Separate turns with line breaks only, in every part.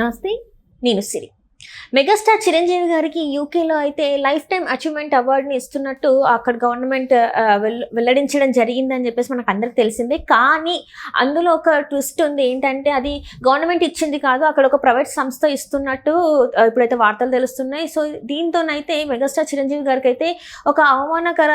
నమస్తే నేను సిరి. మెగాస్టార్ చిరంజీవి గారికి యూకేలో అయితే లైఫ్ టైం అచీవ్మెంట్ అవార్డుని ఇస్తున్నట్టు అక్కడ గవర్నమెంట్ వెల్లడించడం జరిగిందని చెప్పేసి మనకు అందరికి తెలిసిందే. కానీ అందులో ఒక ట్విస్ట్ ఉంది. ఏంటంటే అది గవర్నమెంట్ ఇచ్చింది కాదు అక్కడ ఒక ప్రైవేట్ సంస్థ ఇస్తున్నట్టు ఇప్పుడైతే వార్తలు తెలుస్తున్నాయి. సో దీంతోనైతే మెగాస్టార్ చిరంజీవి గారికి అయితే ఒక అవమానకర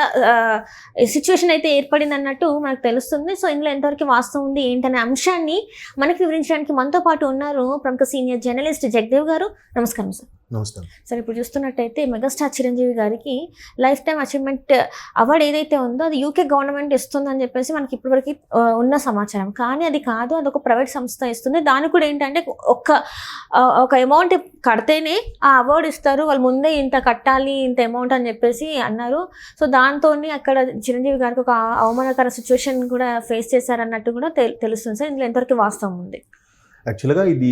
సిచ్యువేషన్ అయితే ఏర్పడింది అన్నట్టు మనకు తెలుస్తుంది. సో ఇందులో ఎంతవరకు వాస్తవం ఉంది ఏంటనే అంశాన్ని మనకి వివరించడానికి మనతో పాటు ఉన్నారు ప్రముఖ సీనియర్ జర్నలిస్ట్ జగదేవ్ గారు. నమస్కారం. సార్
నమస్కారం.
సార్ ఇప్పుడు చూస్తున్నట్టయితే మెగాస్టార్ చిరంజీవి గారికి లైఫ్ టైం అచీవ్మెంట్ అవార్డు ఏదైతే ఉందో అది యూకే గవర్నమెంట్ ఇస్తుందని చెప్పేసి మనకి ఇప్పటివరకు ఉన్న సమాచారం. కానీ అది కాదు అది ఒక ప్రైవేట్ సంస్థ ఇస్తుంది. దానికి కూడా ఏంటంటే ఒక్క ఆ, ఒక అమౌంట్ కడితేనే ఆ అవార్డు ఇస్తారు. వాళ్ళు ముందే ఇంత కట్టాలి ఇంత అమౌంట్ అని చెప్పేసి అన్నారు. సో దాంతో అక్కడ చిరంజీవి గారికి ఒక అవమానకర సిచ్యువేషన్ కూడా ఫేస్ చేశారన్నట్టు కూడా తెలు- తెలుస్తుంది. సార్ ఇందులో ఎంతవరకు వాస్తవం ఉంది?
యాక్చువల్గా ఇది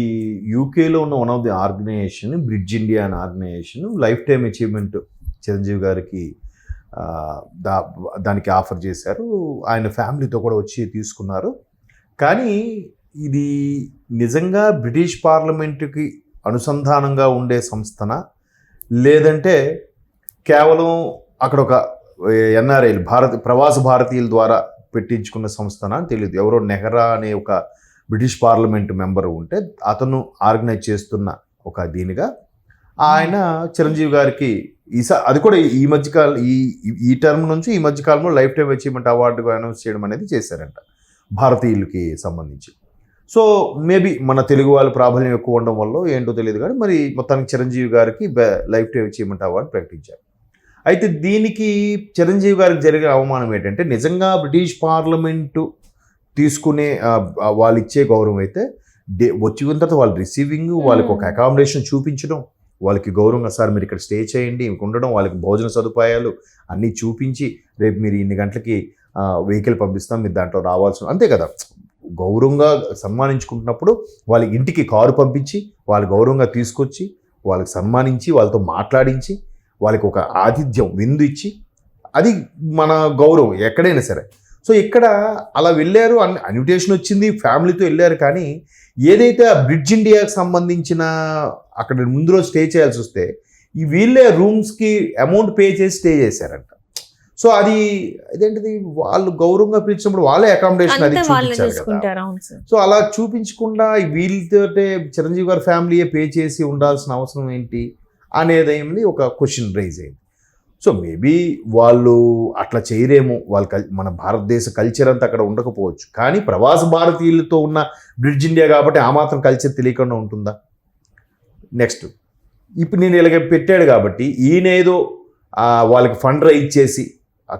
యూకేలో ఉన్న one of the organization Bridge India అనే organization life time achievement Chiranjeevi గారికి దా దానికి ఆఫర్ చేశారు. ఆయన ఫ్యామిలీతో కూడా వచ్చి తీసుకున్నారు. కానీ ఇది నిజంగా బ్రిటిష్ పార్లమెంటుకి అనుసంధానంగా ఉండే సంస్థన? లేదంటే కేవలం అక్కడ ఒక ఎన్ఆర్ఐలు భారత ప్రవాస భారతీయుల ద్వారా పెట్టించుకున్న సంస్థన అని తెలియదు ఎవరో నెహ్రా అనే ఒక బ్రిటిష్ పార్లమెంట్ మెంబర్ ఉంటే అతను ఆర్గనైజ్ చేస్తున్న ఒక దీనిగా ఆయన చిరంజీవి గారికి ఈసా అది కూడా ఈ మధ్యకాలం ఈ ఈ టర్మ్ నుంచి ఈ మధ్యకాలంలో life time achievement award announce చేయడం అనేది చేశారంట భారతీయులకి సంబంధించి. సో మేబీ మన తెలుగు వాళ్ళ ప్రాబల్యం ఎక్కువ ఉండడం వల్ల ఏంటో తెలియదు కానీ మరి మొత్తానికి చిరంజీవి గారికి లైఫ్ టైం అచీవ్మెంట్ అవార్డు ప్రకటించారు. అయితే దీనికి చిరంజీవి గారికి జరిగే అవమానం ఏంటంటే నిజంగా బ్రిటిష్ పార్లమెంటు తీసుకునే వాళ్ళు ఇచ్చే గౌరవం అయితే డే వచ్చిన తర్వాత వాళ్ళు రిసీవింగ్ వాళ్ళకి ఒక అకామిడేషన్ చూపించడం వాళ్ళకి గౌరవంగా సార్ మీరు ఇక్కడ స్టే చేయండి ఉండడం వాళ్ళకి భోజన సదుపాయాలు అన్నీ చూపించి రేపు మీరు ఇన్ని గంటలకి వెహికల్ పంపిస్తాం మీరు దాంట్లో రావాల్సిన అంతే కదా. గౌరవంగా సన్మానించుకుంటున్నప్పుడు వాళ్ళ ఇంటికి కారు పంపించి వాళ్ళు గౌరవంగా తీసుకొచ్చి వాళ్ళకి సన్మానించి వాళ్ళతో మాట్లాడించి వాళ్ళకి ఒక ఆతిథ్యం విందు ఇచ్చి అది మన గౌరవం ఎక్కడైనా సరే. సో ఇక్కడ అలా వెళ్ళారు అన్ ఇన్విటేషన్ వచ్చింది ఫ్యామిలీతో వెళ్ళారు కానీ ఏదైతే ఆ బ్రిడ్జ్ ఇండియాకి సంబంధించిన అక్కడ ముందు రోజు స్టే చేయాల్సి వస్తే ఈ వీళ్ళే రూమ్స్కి అమౌంట్ పే చేసి స్టే చేశారంట. సో అది ఇదేంటిది? వాళ్ళు గౌరవంగా పిలిచినప్పుడు వాళ్ళే అకామిడేషన్ అది చూపించారు సో అలా చూపించకుండా వీళ్ళతోటే చిరంజీవి గారి ఫ్యామిలీయే పే చేసి ఉండాల్సిన అవసరం ఏంటి అనేది ఒక క్వశ్చన్ రైజ్ అయింది. సో మేబీ వాళ్ళు అట్లా చేయరేమో. వాళ్ళ కల్ మన భారతదేశ కల్చర్ అంతా అక్కడ ఉండకపోవచ్చు. కానీ ప్రవాస భారతీయులతో ఉన్న బ్రిడ్జ్ ఇండియా కాబట్టి ఆ మాత్రం కల్చర్ తెలియకుండా ఉంటుందా? నెక్స్ట్ ఇప్పుడు నేను ఇలాగ పెట్టాడు కాబట్టి ఈయనేదో వాళ్ళకి ఫండ్ రైజ్ చేసి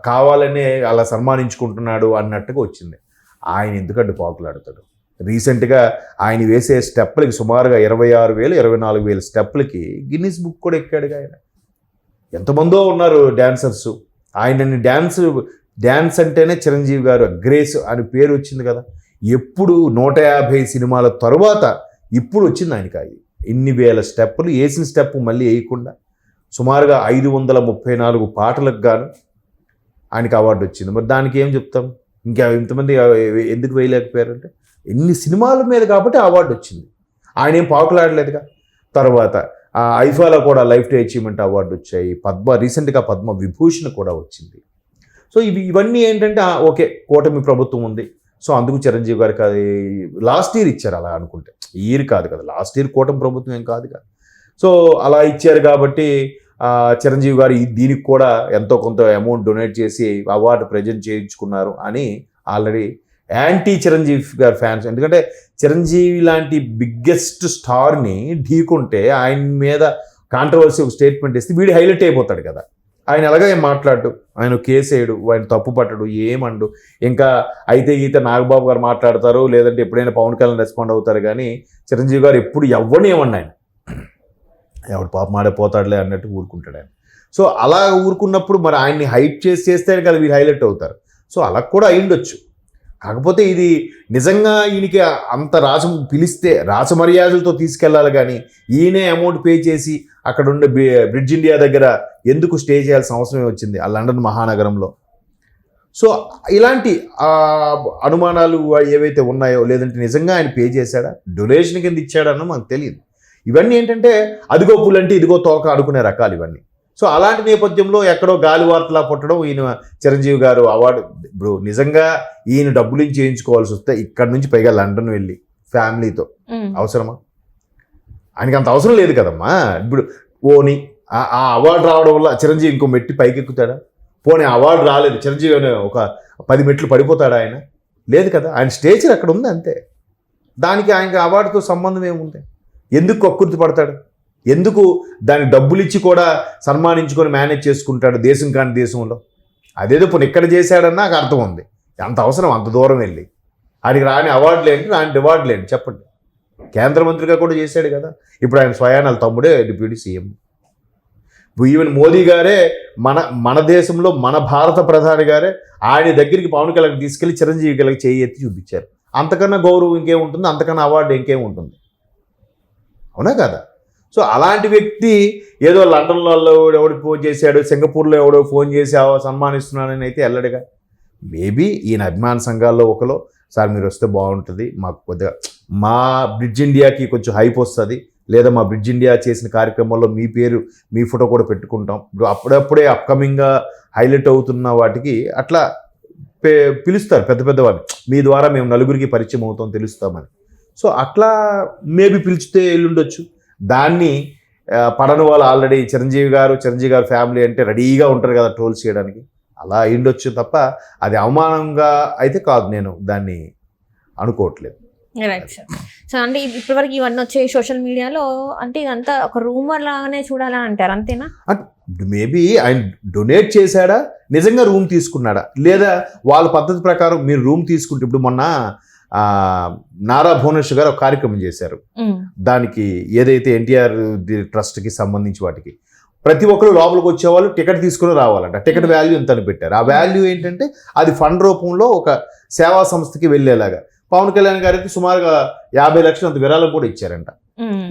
కావాలనే అలా సన్మానించుకుంటున్నాడు అన్నట్టుగా వచ్చింది. ఆయన ఎందుకంటే పాకులాడతాడు? రీసెంట్గా ఆయన వేసే స్టెప్లకి సుమారుగా ఇరవై ఆరు వేలు ఇరవై నాలుగు వేల స్టెప్లకి గిన్నిస్ బుక్ కూడా ఎక్కాడుగా ఆయన. ఎంతమందో ఉన్నారు డ్యాన్సర్స్ ఆయనని డ్యాన్స్ డ్యాన్స్ అంటేనే చిరంజీవి గారు అగ్రేస్ అని పేరు వచ్చింది కదా. ఎప్పుడు నూట యాభై సినిమాల తర్వాత ఇప్పుడు వచ్చింది ఆయనకి అది ఇన్ని వేల స్టెప్పులు వేసిన స్టెప్ మళ్ళీ వేయకుండా సుమారుగా ఐదు వందల ముప్పై నాలుగు పాటలకు గాను ఆయనకి అవార్డు వచ్చింది. మరి దానికి ఏం చెప్తాం? ఇంకా ఇంతమంది ఎందుకు వేయలేకపోయారంటే ఎన్ని సినిమాల మీద కాబట్టి అవార్డు వచ్చింది. ఆయన ఏం పాకులాడలేదుగా. తర్వాత ఐఫాలో కూడా లైఫ్ టైం అచీవ్మెంట్ అవార్డు వచ్చాయి. పద్మ రీసెంట్గా పద్మ విభూషణ్ కూడా వచ్చింది. సో ఇవి ఇవన్నీ ఏంటంటే ఓకే కూటమి ప్రభుత్వం ఉంది. సో అందుకు చిరంజీవి గారికి అది లాస్ట్ ఇయర్ ఇచ్చారు అలా అనుకుంటే. ఇయర్ కాదు కదా లాస్ట్ ఇయర్ కూటమి ప్రభుత్వం ఏం కాదు కదా. సో అలా ఇచ్చారు కాబట్టి చిరంజీవి గారు దీనికి కూడా ఎంతో కొంత అమౌంట్ డొనేట్ చేసి అవార్డు ప్రజెంట్ చేయించుకున్నారు అని ఆల్రెడీ యాంటీ చిరంజీవి గారి ఫ్యాన్స్ ఎందుకంటే చిరంజీవి లాంటి బిగ్గెస్ట్ స్టార్ని ఢీకుంటే ఆయన మీద కాంట్రవర్సీ ఒక స్టేట్మెంట్ ఇస్తే వీడు హైలైట్ అయిపోతాడు కదా. ఆయన ఎలాగో ఏం మాట్లాడు? ఆయన కేసు వేయడు ఆయన తప్పు పట్టడు ఏమండు ఇంకా అయితే ఈత నాగబాబు గారు మాట్లాడతారు లేదంటే ఎప్పుడైనా పవన్ కళ్యాణ్ రెస్పాండ్ అవుతారు కానీ చిరంజీవి గారు ఎప్పుడు ఎవరిని ఏమన్నా ఆయన? ఎవడు పాప మాడిపోతాడులే అన్నట్టు ఊరుకుంటాడు ఆయన. సో అలా ఊరుకున్నప్పుడు మరి ఆయన్ని హైప్ చేసి చేస్తే కదా వీరు హైలైట్ అవుతారు. సో అలా కూడా అయ్యుండొచ్చు. కాకపోతే ఇది నిజంగా ఈయనకి అంత రాజ పిలిస్తే రాజమర్యాదలతో తీసుకెళ్ళాలి కానీ ఈయనే అమౌంట్ పే చేసి అక్కడ ఉండే బ్రిడ్జ్ ఇండియా దగ్గర ఎందుకు స్టే చేయాల్సిన అవసరం వచ్చింది? ఆ లండన్ మహానగరంలో. సో ఇలాంటి అనుమానాలు ఏవైతే ఉన్నాయో లేదంటే నిజంగా ఆయన పే చేశాడా? డొనేషన్ కింద ఇచ్చాడనో మనకు తెలియదు. ఇవన్నీ ఏంటంటే అదిగో పులంటే ఇదిగో తోక ఆడుకునే రకాలు ఇవన్నీ. సో అలాంటి నేపథ్యంలో ఎక్కడో గాలి వార్తలా పుట్టడం ఈయన చిరంజీవి గారు అవార్డు. ఇప్పుడు నిజంగా ఈయన డబ్బులు చేయించుకోవాల్సి వస్తే ఇక్కడ నుంచి పైగా లండన్ వెళ్ళి ఫ్యామిలీతో. అవసరమా? ఆయనకి అంత అవసరం లేదు కదమ్మా. ఇప్పుడు ఓని ఆ- అవార్డు రావడం వల్ల చిరంజీవి ఇంకో మెట్టి పైకి ఎక్కుతాడా పోనీ అవార్డు రాలేదు. చిరంజీవి అనే ఒక పది మెట్లు పడిపోతాడా ఆయన? లేదు కదా. ఆయన స్టేచర్ అక్కడ ఉంది అంతే. దానికి ఆయనకి అవార్డుతో సంబంధం ఏముంది? ఎందుకు కక్కుర్తి పడతాడు? ఎందుకు దాని డబ్బులు ఇచ్చి కూడా సన్మానించుకొని మేనేజ్ చేసుకుంటాడు దేశం కాని దేశంలో? అదేదో పోనీ ఇక్కడ చేశాడన్నా నాకు అర్థం ఉంది. అంత అవసరం అంత దూరం వెళ్ళి. ఆయనకి రాని అవార్డు లేండి రాని రివార్డు లేండి చెప్పండి. కేంద్ర మంత్రిగా కూడా చేశాడు కదా. ఇప్పుడు ఆయన స్వయానాల తమ్ముడే డిప్యూటీ సీఎం. ఈవెన్ మోదీ గారే మన మన దేశంలో మన భారత ప్రధాని గారే ఆయన దగ్గరికి పవన్ కళ్యాణ్ తీసుకెళ్ళి చిరంజీవి కళకి చేయి ఎత్తి చూపించారు. అంతకన్నా గౌరవం ఇంకేముంటుంది? అంతకన్నా అవార్డు ఇంకేముంటుంది? అవునా కదా? సో అలాంటి వ్యక్తి ఏదో లండన్లో ఎవడు ఫోన్ చేశాడు సింగపూర్లో ఎవడో ఫోన్ చేసి సన్మానిస్తున్నానని అయితే వెళ్ళడుగా. మేబీ ఈయన అభిమాన సంఘాల్లో ఒకలో సార్ మీరు వస్తే బాగుంటుంది మాకు కొద్దిగా మా బ్రిడ్జ్ ఇండియాకి కొంచెం హైప్ వస్తుంది లేదా మా బ్రిడ్జ్ ఇండియా చేసిన కార్యక్రమంలో మీ పేరు మీ ఫోటో కూడా పెట్టుకుంటాం. ఇప్పుడు అప్పుడప్పుడే అప్కమింగ్గా హైలైట్ అవుతున్న వాటికి అట్లా పే- పిలుస్తారు పెద్ద పెద్ద వాళ్ళు. మీ ద్వారా మేము నలుగురికి పరిచయం అవుతాం తెలుస్తామని సో అట్లా మేబీ పిలిచితే వెళ్ళుండొచ్చు దాన్ని పడని వాళ్ళు ఆల్రెడీ చిరంజీవి గారు చిరంజీవి గారు ఫ్యామిలీ అంటే రెడీగా ఉంటారు కదా ట్రోల్స్ చేయడానికి. అలా అయిండొచ్చు తప్ప అది అవమానంగా అయితే కాదు నేను దాన్ని అనుకోవట్లేదు.
రైట్ సార్ సో అంటే ఇప్పటివరకు ఇవన్నీ వచ్చే సోషల్ మీడియాలో. అంటే ఇదంతా ఒక రూమర్ లాగానే చూడాలని అంటారు అంతేనా?
మేబీ ఆయన డొనేట్ చేశాడా? నిజంగా రూమ్ తీసుకున్నాడా? లేదా వాళ్ళ పద్ధతి ప్రకారం మీరు రూమ్ తీసుకుంటే ఇప్పుడు మొన్న నారా భువనేశ్వర్ గారు ఒక కార్యక్రమం చేశారు. దానికి ఏదైతే ఎన్టీఆర్ ట్రస్ట్కి సంబంధించి వాటికి. ప్రతి ఒక్కరు లోపలికి వచ్చేవాళ్ళు టికెట్ తీసుకుని రావాలంట. టికెట్ వాల్యూ ఎంత అని పెట్టారు. ఆ వాల్యూ ఏంటంటే అది ఫండ్ రూపంలో ఒక సేవా సంస్థకి వెళ్ళేలాగా. పవన్ కళ్యాణ్ గారికి సుమారుగా యాభై లక్షలు అంత విరాళం కూడా ఇచ్చారంట.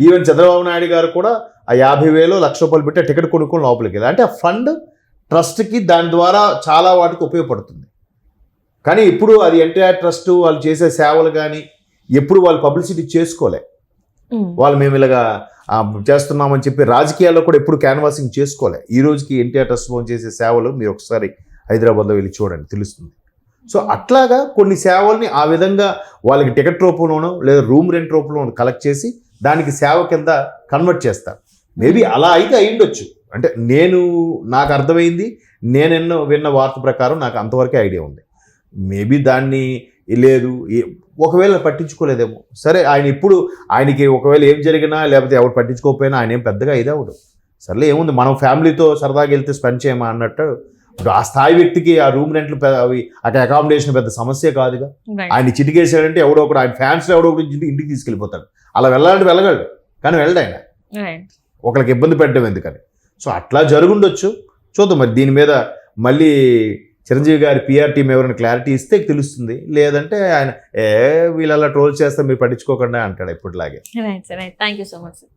ఈవెన్ చంద్రబాబు నాయుడు గారు కూడా ఆ యాభై వేలు లక్ష రూపాయలు పెట్టి టికెట్ కొనుక్కొని లోపలికి వెళ్ళారు. అంటే ఆ ఫండ్ ట్రస్ట్కి దాని ద్వారా చాలా వాటికి ఉపయోగపడుతుంది. కానీ ఇప్పుడు అది ఎన్టీఆర్ ట్రస్ట్ వాళ్ళు చేసే సేవలు కానీ ఎప్పుడు వాళ్ళు పబ్లిసిటీ చేసుకోలే. వాళ్ళు మేము ఇలాగా చేస్తున్నామని చెప్పి రాజకీయాల్లో కూడా ఎప్పుడు క్యాన్వాసింగ్ చేసుకోలే. ఈ రోజుకి ఎన్టీఆర్ ట్రస్ట్ ఫోన్ చేసే సేవలు మీరు ఒకసారి హైదరాబాద్లో వెళ్ళి చూడండి తెలుస్తుంది. సో అట్లాగా కొన్ని సేవల్ని ఆ విధంగా వాళ్ళకి టికెట్ రూపంలోనో లేదా రూమ్ రెంట్ రూపంలోనో కలెక్ట్ చేసి దానికి సేవ కింద కన్వర్ట్ చేస్తారు. మేబీ అలా అయితే అయిండొచ్చు అంటే నేను నాకు అర్థమైంది నేనెన్నో విన్న వార్త ప్రకారం నాకు అంతవరకే ఐడియా ఉంది. మేబీ దాన్ని లేదు ఒకవేళ పట్టించుకోలేదేమో. సరే ఆయన ఇప్పుడు ఆయనకి ఒకవేళ ఏం జరిగినా లేకపోతే ఎవరు పట్టించుకోకపోయినా ఆయన ఏం పెద్దగా ఇదవడు సర్లే ఏముంది మనం ఫ్యామిలీతో సరదాగా వెళ్తే స్పెండ్ చేయమా అన్నట్టు. ఇప్పుడు ఆ స్థాయి వ్యక్తికి ఆ రూమ్ రెంట్లు అవి అక్కడ అకామిడేషన్ పెద్ద సమస్య కాదుగా. ఆయన చిటికేసాడంటే ఎవడో ఒకడు ఆయన ఫ్యాన్స్ ఎవడో ఒకటి ఇంటికి తీసుకెళ్ళిపోతాడు. అలా వెళ్ళాలంటే వెళ్ళగలడు కానీ వెళ్ళడు ఆయన. ఒకరికి ఇబ్బంది పెట్టడం ఎందుకని? సో అట్లా జరుగుండొచ్చు. చూద్దాం మరి దీని మీద మళ్ళీ చిరంజీవి గారి పిఆర్ టీం ఎవరైనా క్లారిటీ ఇస్తే తెలుస్తుంది. లేదంటే ఆయన ఏ వీళ్ళలా ట్రోల్ చేస్తే మీరు పట్టించుకోకుండా అంటాడు ఇప్పటిలాగే.
Right sir thank you so much sir